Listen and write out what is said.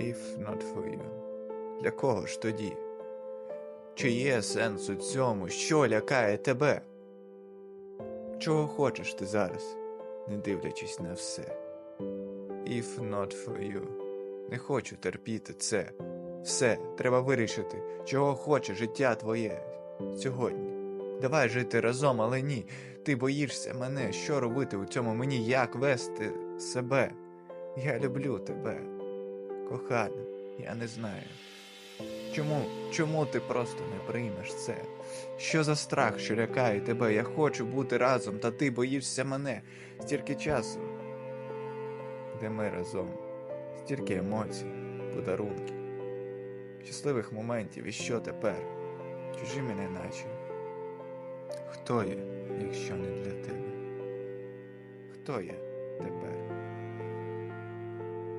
If not for you. Для кого ж тоді? Чи є сенс у цьому, що лякає тебе? Чого хочеш ти зараз, не дивлячись на все? If not for you. Не хочу терпіти це. Все, треба вирішити, чого хоче життя твоє сьогодні. Давай жити разом, але ні. Ти боїшся мене, що робити у цьому мені, як вести себе. Я люблю тебе, кохана, я не знаю. Чому, чому ти просто не приймеш це? Що за страх, що лякає тебе? Я хочу бути разом, та ти боїшся мене. Стільки часу, де ми разом, стільки емоцій, подарунків, щасливих моментів, і що тепер? Чужі мене наче. Хто я, якщо не для тебе? Хто я?